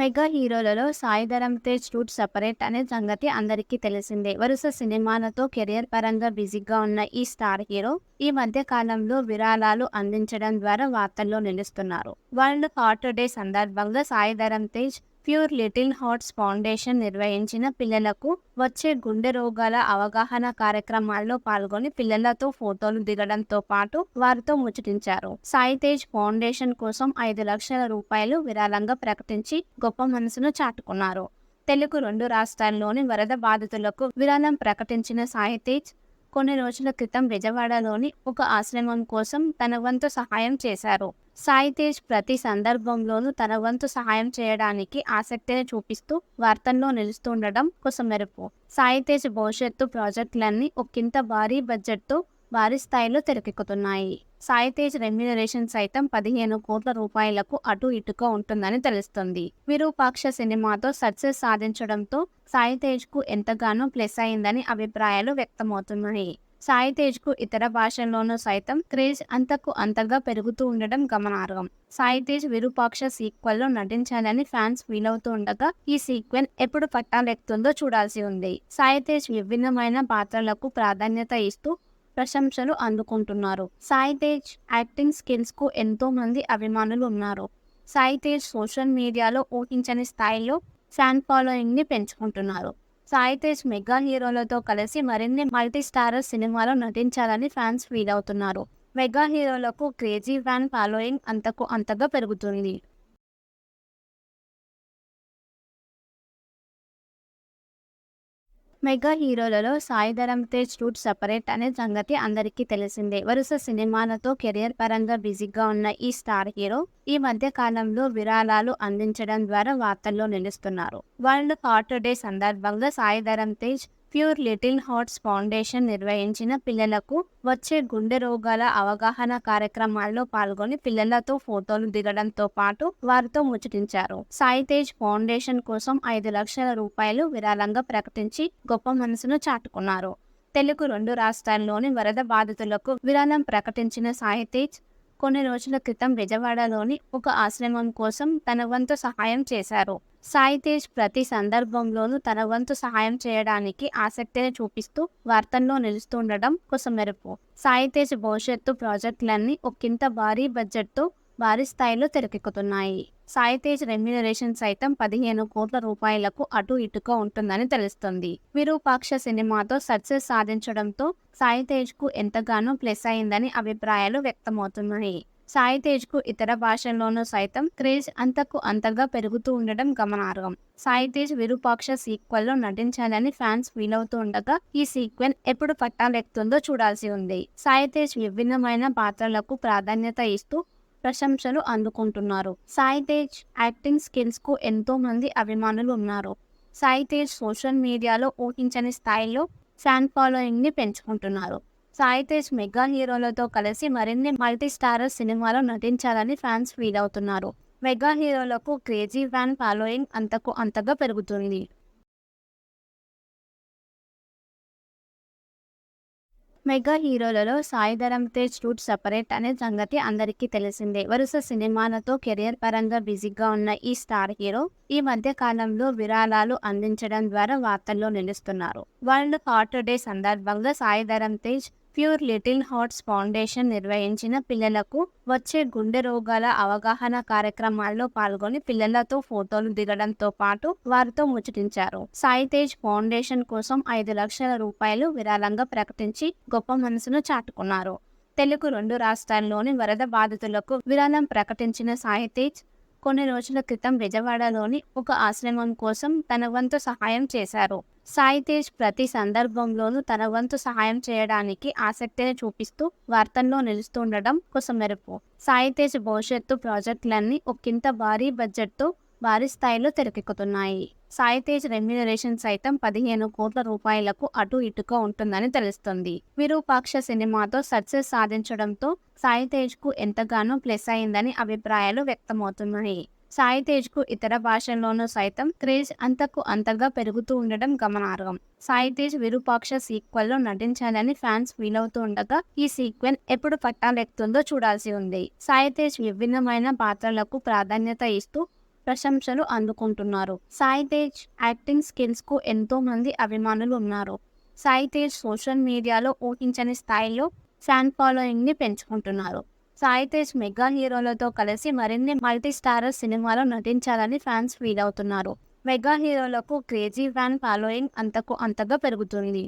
Mega హీరోలలో Sai Dharam Tej route separate అనే సంగతి అందరికీ తెలిసిందే. వరుస సినిమాలతో కెరియర్ పరంగా బిజీగా ఉన్న ఈ స్టార్ హీరో ఈ మధ్య కాలంలో విరాళాలు అందించడం ద్వారా వార్తల్లో నిలుస్తున్నారు. వరల్డ్ హార్ట్ డే సందర్భంగా Sai Dharam Tej pure little hearts foundation నిర్వహించిన పిల్లలకు వచ్చే గుండె రోగాల అవగాహన కార్యక్రమాల్లో పాల్గొని పిల్లలతో ఫోటోలు దిగడంతో పాటు వారితో ముచ్చటించారు. సాయితేజ్ ఫౌండేషన్ కోసం ఐదు లక్షల రూపాయలు విరాళంగా ప్రకటించి గొప్ప మనసును చాటుకున్నారు. తెలుగు రెండు రాష్ట్రాల్లోని వరద బాధితులకు విరాళం ప్రకటించిన సాయితేజ్ కొన్ని రోజుల క్రితం విజయవాడలోని ఒక ఆశ్రమం కోసం తన వంతు సహాయం చేశారు. సాయి తేజ్ ప్రతి సందర్భంలోనూ తన వంతు సహాయం చేయడానికి ఆసక్తిని చూపిస్తూ వార్తల్లో నిలుస్తుండడం కొసమెరుపు. సాయి తేజ్ భవిష్యత్తు ప్రాజెక్టులన్నీ ఒకంత భారీ బడ్జెట్తో భారీ స్థాయిలో తెరకెక్కుతున్నాయి. సాయితేజ్ రెమ్యునరేషన్ సైతం పదిహేను కోట్ల రూపాయలకు అటు ఇటుగా ఉంటుందని తెలుస్తుంది. విరూపాక్ష సినిమాతో సక్సెస్ సాధించడంతో సాయితేజ్కు ఎంతగానో ప్లస్ అయిందని అభిప్రాయాలు వ్యక్తమవుతున్నాయి. సాయితేజ్కు ఇతర భాషల్లోనూ సైతం క్రేజ్ అంతకు అంతగా పెరుగుతూ ఉండడం గమనార్హం. సాయితేజ్ విరూపాక్ష సీక్వెల్లో నటించాలని ఫ్యాన్స్ ఫీల్ అవుతూ ఉండగా ఈ సీక్వెల్ ఎప్పుడు పట్టాలెక్కుతుందో చూడాల్సి ఉంది. సాయితేజ్ విభిన్నమైన పాత్రలకు ప్రాధాన్యత ఇస్తూ ప్రశంసలు అందుకుంటున్నారు. సాయి తేజ్ యాక్టింగ్ స్కిల్స్కు ఎంతో మంది అభిమానులు ఉన్నారు. సాయి తేజ్ సోషల్ మీడియాలో ఊహించని స్థాయిలో ఫ్యాన్ ఫాలోయింగ్ని పెంచుకుంటున్నారు. సాయి తేజ్ మెగా హీరోలతో కలిసి మరిన్ని మల్టీ స్టారర్ సినిమాలో నటించాలని ఫ్యాన్స్ ఫీల్ అవుతున్నారు. మెగా హీరోలకు క్రేజీ ఫ్యాన్ ఫాలోయింగ్ అంతకు అంతగా పెరుగుతుంది. మెగా హీరోలలో సాయిధరమ్ తేజ్ రూట్ సపరేట్ అనే సంగతి అందరికీ తెలిసిందే. వరుస సినిమాలతో కెరియర్ పరంగా బిజీగా ఉన్న ఈ స్టార్ హీరో ఈ మధ్య కాలంలో విరాళాలు అందించడం ద్వారా వార్తల్లో నిలుస్తున్నారు. వరల్డ్ హార్ట్ డే సందర్భంగా Sai Dharam Tej pure little hearts foundation నిర్వహించిన పిల్లలకు వచ్చే గుండె రోగాల అవగాహన కార్యక్రమాల్లో పాల్గొని పిల్లలతో ఫోటోలు దిగడంతో పాటు వారితో ముచ్చటించారు. సాయితేజ్ ఫౌండేషన్ కోసం ఐదు లక్షల రూపాయలు విరాళంగా ప్రకటించి గొప్ప మనసును చాటుకున్నారు. తెలుగు రెండు రాష్ట్రాల్లోని వరద బాధితులకు విరాళం ప్రకటించిన సాయితేజ్ కొన్ని రోజుల క్రితం విజయవాడలోని ఒక ఆశ్రమం కోసం తన వంతు సహాయం చేశారు. సాయి తేజ్ ప్రతి సందర్భంలోనూ తన వంతు సహాయం చేయడానికి ఆసక్తిని చూపిస్తూ వార్తల్లో నిలుస్తుండడం కొసమెరుపు సాయి తేజ్ భవిష్యత్తు ప్రాజెక్టులన్నీ ఒకంత భారీ బడ్జెట్తో భారీ స్థాయిలో తెరకెక్కుతున్నాయి. సాయి తేజ్ రెమ్యునరేషన్ సైతం పదిహేను కోట్ల రూపాయలకు అటు ఇటుగా ఉంటుందని తెలుస్తుంది. విరూపాక్ష సినిమాతో సక్సెస్ సాధించడంతో సాయి తేజ్కు ఎంతగానో ప్లస్ అయిందని అభిప్రాయాలు వ్యక్తమవుతున్నాయి. సాయి తేజ్కు ఇతర భాషల్లోనూ సైతం క్రేజ్ అంతకు అంతగా పెరుగుతూ ఉండడం గమనార్హం. సాయి తేజ్ విరూపాక్ష సీక్వెల్లో నటించాలని ఫ్యాన్స్ ఫీల్ అవుతూ ఉండగా ఈ సీక్వెల్ ఎప్పుడు పట్టాలెక్కుతుందో చూడాల్సి ఉంది. సాయి తేజ్ విభిన్నమైన పాత్రలకు ప్రాధాన్యత ఇస్తూ ప్రశంసలు అందుకుంటున్నారు. సాయి తేజ్ యాక్టింగ్ స్కిల్స్కు ఎంతో మంది అభిమానులు ఉన్నారు. సాయి తేజ్ సోషల్ మీడియాలో ఊహించని స్థాయిలో ఫ్యాన్ ఫాలోయింగ్ని పెంచుకుంటున్నారు. సాయి తేజ్ మెగా హీరోలతో కలిసి మరిన్ని మల్టీ స్టారర్ సినిమాలో నటించాలని ఫ్యాన్స్ ఫీల్ అవుతున్నారు. మెగా హీరోలకు క్రేజీ ఫ్యాన్ ఫాలోయింగ్ అంతకు అంతగా పెరుగుతుంది. మెగా హీరోలలో సాయి ధరమ్ తేజ్ రూట్ సపరేట్ అనే సంగతి అందరికీ తెలిసిందే. వరుస సినిమాలతో కెరియర్ పరంగా బిజీగా ఉన్న ఈ స్టార్ హీరో ఈ మధ్య కాలంలో విరాళాలు అందించడం ద్వారా వార్తల్లో నిలుస్తున్నారు. వరల్డ్ హార్ట్ డే సందర్భంగా Sai Dharam Tej pure little hearts foundation నిర్వహించిన పిల్లలకు వచ్చే గుండె రోగాల అవగాహన కార్యక్రమాల్లో పాల్గొని పిల్లలతో ఫోటోలు దిగడంతో పాటు వారితో ముచ్చటించారు. సాయితేజ్ ఫౌండేషన్ కోసం ఐదు లక్షల రూపాయలు విరాళంగా ప్రకటించి గొప్ప మనసును చాటుకున్నారు. తెలుగు రెండు రాష్ట్రాల్లోని వరద బాధితులకు విరాళం ప్రకటించిన సాయితేజ్ కొన్ని రోజుల క్రితం విజయవాడలోని ఒక ఆశ్రమం కోసం తన వంతు సహాయం చేశారు. సాయి తేజ్ ప్రతి సందర్భంలోనూ తన వంతు సహాయం చేయడానికి ఆసక్తిని చూపిస్తూ వార్తల్లో నిలుస్తుండడం కొసమెరుపు. సాయి తేజ్ భవిష్యత్తు ప్రాజెక్టులన్నీ ఒకంత భారీ బడ్జెట్తో భారీ స్థాయిలో తెరకెక్కుతున్నాయి. సాయితేజ్ రెమ్యునరేషన్ సైతం పదిహేను కోట్ల రూపాయలకు అటు ఇటుగా ఉంటుందని తెలుస్తుంది. విరూపాక్ష సినిమాతో సక్సెస్ సాధించడంతో సాయితేజ్కు ఎంతగానో ప్లస్ అయిందని అభిప్రాయాలు వ్యక్తమవుతున్నాయి. సాయితేజ్కు ఇతర భాషల్లోనూ సైతం క్రేజ్ అంతకు అంతగా పెరుగుతూ ఉండడం గమనార్హం. సాయితేజ్ విరూపాక్ష సీక్వెల్లో నటించాలని ఫ్యాన్స్ ఫీల్ అవుతూ ఉండగా ఈ సీక్వెల్ ఎప్పుడు పట్టాలెక్కుతుందో చూడాల్సి ఉంది. సాయితేజ్ విభిన్నమైన పాత్రలకు ప్రాధాన్యత ఇస్తూ ప్రశంసలు అందుకుంటున్నారు. సాయి తేజ్ యాక్టింగ్ స్కిల్స్కు ఎంతో మంది అభిమానులు ఉన్నారు. సాయి తేజ్ సోషల్ మీడియాలో ఊహించని స్థాయిలో ఫ్యాన్ ఫాలోయింగ్ని పెంచుకుంటున్నారు. సాయి తేజ్ మెగా హీరోలతో కలిసి మరిన్ని మల్టీ స్టారర్ సినిమాలో నటించాలని ఫ్యాన్స్ ఫీల్ అవుతున్నారు. మెగా హీరోలకు క్రేజీ ఫ్యాన్ ఫాలోయింగ్ అంతకు అంతగా పెరుగుతుంది.